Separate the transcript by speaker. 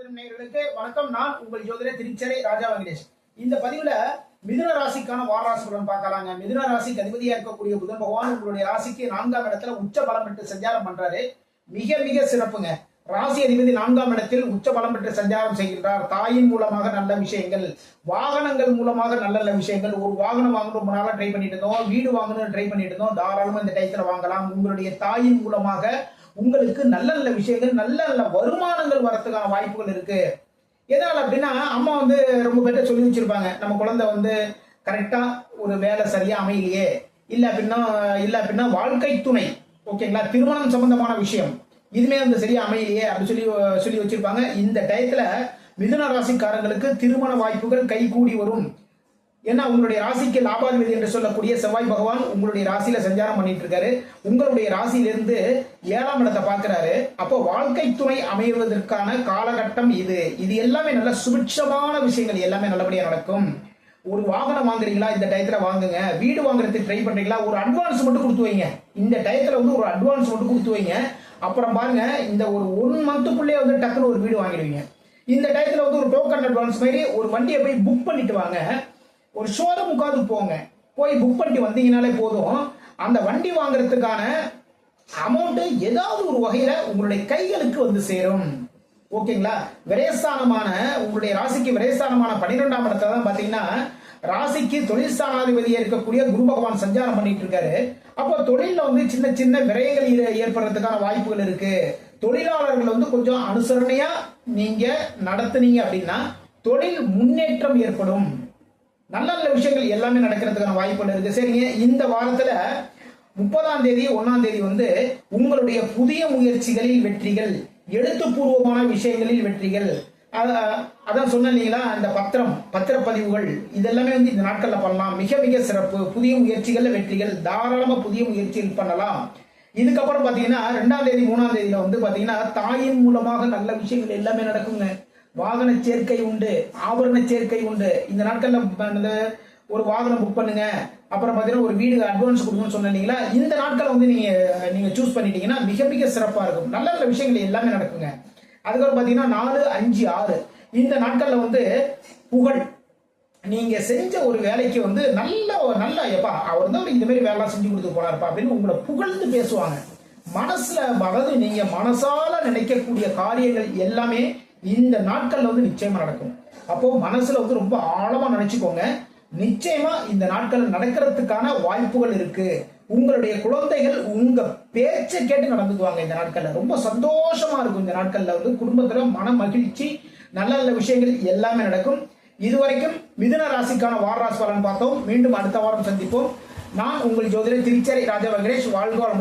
Speaker 1: ஜோதிடம் நேயர்களுக்கு வணக்கம். நான் உங்கள் ஜோதிட திருச்சரை ராஜா வெங்கடேஷ். இந்த பதிவுல மிதுன ராசிக்கான வாராசி பலன் பார்க்கலாங்க. மிதுன ராசிக்கு அதிபதியா இருக்கக்கூடிய புதன் பகவான் உங்களுடைய ராசிக்கு நான்காம் இடத்துல உச்ச பலம் பெற்று சஞ்சாரம் பண்றாரு. மிக மிக சிறப்புங்க. ராசி அதிபதி நான்காம் இடத்தில் உச்ச பலம் பெற்று சஞ்சாரம் செய்கின்றார். தாயின் மூலமாக நல்ல விஷயங்கள் வாகனங்கள் மூலமாக நல்ல நல்ல விஷயங்கள். ஒரு வாகனம் வாங்கணும் ரொம்ப நாளா ட்ரை பண்ணிட்டு இருந்தோம். வீடு வாங்கணும்னு ட்ரை பண்ணிட்டு இருந்தோம். தாராளமா இந்த டயத்துல வாங்கலாம். உங்களுடைய தாயின் மூலமாக உங்களுக்கு நல்ல நல்ல விஷயங்கள் நல்ல நல்ல வருமானங்கள் வர்றதுக்கான வாய்ப்புகள் இருக்கு. எதனால் அப்படின்னா அம்மா வந்து ரொம்ப பேர்ட்ட சொல்லி வச்சிருப்பாங்க. நம்ம குழந்தை வந்து கரெக்டா ஒரு வேலை சரியா அமையலையே. இல்ல அப்படின்னா இல்ல அப்படின்னா வாழ்க்கை துணை. ஓகேங்களா? திருமணம் சம்பந்தமான விஷயம். இதுமே வந்து சரியா அமையலையே அப்படின்னு சொல்லி சொல்லி வச்சிருப்பாங்க. இந்த டயத்துல மிதுன ராசிக்காரங்களுக்கு திருமண வாய்ப்புகள் கைகூடி வரும். ஏன்னா உங்களுடைய ராசிக்கு லாபாதிபதி என்று சொல்லக்கூடிய செவ்வாய் பகவான் உங்களுடைய ராசியில சஞ்சாரம் பண்ணிட்டு இருக்காரு உங்களுடைய ராசியிலிருந்து ஏழாம் இடத்தை பார்க்கிறாரு. அப்போ வாழ்க்கை துணை அமைவதற்கான காலகட்டம் இது. இது எல்லாமே நல்ல சுபிட்சமான விஷயங்கள். எல்லாமே நல்லபடியா நடக்கும். ஒரு வாகனம் வாங்குறீங்களா? இந்த டயத்துல வாங்குங்க. வீடு வாங்குறதுக்கு ட்ரை பண்றீங்களா? ஒரு அட்வான்ஸ் மட்டும் கொடுத்து வைங்க. இந்த டயத்துல வந்து ஒரு அட்வான்ஸ் மட்டும் கொடுத்து வைங்க. அப்புறம் பாருங்க இந்த ஒரு ஒன் மந்த்துக்குள்ளே வந்து டக்குன்னு ஒரு வீடு வாங்கிடுவீங்க. இந்த டயத்துல வந்து ஒரு டோக்கன் அட்வான்ஸ் மாதிரி ஒரு வண்டியை போய் புக் பண்ணிட்டு வாங்க. ஒரு ஷோரூமுக்காவது போங்க. போய் புக் பண்ணிட்டு வந்தீங்கனாலே போதும். அந்த வண்டி வாங்குறதுக்கான அமௌண்ட் ஏதாவது ஒரு வகையில உங்களுடைய கைகளுக்கு வந்து சேரும். ஓகேங்களா? விரயஸ்தானமான உங்களுடைய ராசிக்கு விரயஸ்தானமான பன்னிரெண்டாம் இடத்துல தான் பாத்தீங்கன்னா ராசிக்கு தொழில் ஸ்தானாதிபதியா இருக்கக்கூடிய குரு பகவான் சஞ்சாரம் பண்ணிட்டு இருக்காரு. அப்போ தொழில வந்து சின்ன சின்ன விரயங்கள் ஏற்படுறதுக்கான வாய்ப்புகள் இருக்கு. தொழிலாளர்கள் வந்து கொஞ்சம் அனுசரணையா நீங்க நடத்துனீங்க அப்படின்னா தொழில் முன்னேற்றம் ஏற்படும். நல்ல நல்ல விஷயங்கள் எல்லாமே நடக்கிறதுக்கான வாய்ப்புகள் இருக்கு. சரிங்க இந்த வாரத்துல முப்பதாம் தேதி ஒன்னாம் தேதி வந்து உங்களுடைய புதிய முயற்சிகளில் வெற்றிகள் எழுத்துப்பூர்வமான விஷயங்களில் வெற்றிகள் அதான் சொன்னீங்களா இந்த பத்திரம் பத்திரப்பதிவுகள் இதெல்லாமே வந்து இந்த நாட்கள்ல பண்ணலாம். மிக மிக சிறப்பு. புதிய முயற்சிகளில் வெற்றிகள் தாராளமா புதிய முயற்சிகள் பண்ணலாம். இதுக்கப்புறம் பாத்தீங்கன்னா ரெண்டாம் தேதி மூணாம் தேதியில வந்து பாத்தீங்கன்னா தாயின் மூலமாக நல்ல விஷயங்கள் எல்லாமே நடக்குங்க. வாகன சேர்க்கை உண்டு ஆபரண சேர்க்கை உண்டு. இந்த நாட்கள்ல ஒரு வாகனம் புக் பண்ணுங்க. அப்புறம் பாத்தீங்கன்னா ஒரு வீடு அட்வான்ஸ் கொடுக்கணும்னு சொன்னீங்களா இந்த நாட்களை வந்து நீங்க நீங்க சூஸ் பண்ணிட்டீங்கன்னா மிக மிக சிறப்பா இருக்கும். நல்ல நல்ல விஷயங்கள் எல்லாமே நடக்குங்க. அதுக்கப்புறம் பாத்தீங்கன்னா நாலு அஞ்சு ஆறு. இந்த நாட்கள்ல வந்து புகழ். நீங்க செஞ்ச ஒரு வேலைக்கு வந்து நல்ல நல்ல எப்பா அவர் வந்து அவர் இந்த மாதிரி வேலைலாம் செஞ்சு கொடுத்து போனாருப்பா அப்படின்னு உங்களை புகழ்ந்து பேசுவாங்க. மனசுல அதாவது நீங்க மனசால நினைக்கக்கூடிய காரியங்கள் எல்லாமே இந்த நாட்கள்ல வந்து நிச்சயமா நடக்கும். அப்போ மனசுல வந்து ரொம்ப ஆழமா நினைச்சுக்கோங்க. நிச்சயமா இந்த நாட்கள் நடக்கிறதுக்கான வாய்ப்புகள் இருக்கு. உங்களுடைய குழந்தைகள் உங்க பேச்சை கேட்டு நடந்துக்குவாங்க இந்த நாட்கள்ல. ரொம்ப சந்தோஷமா இருக்கும் இந்த நாட்கள்ல வந்து குடும்பத்துல மன மகிழ்ச்சி நல்ல நல்ல விஷயங்கள் எல்லாமே நடக்கும். இதுவரைக்கும் மிதுன ராசிக்கான வார ராசி பலன் பார்த்தோம். மீண்டும் அடுத்த வாரம் சந்திப்போம். நான் உங்கள் ஜோதிடர் திருச்சேரி ராஜா வெங்கடேஷ். வாழ்வாளமுடன்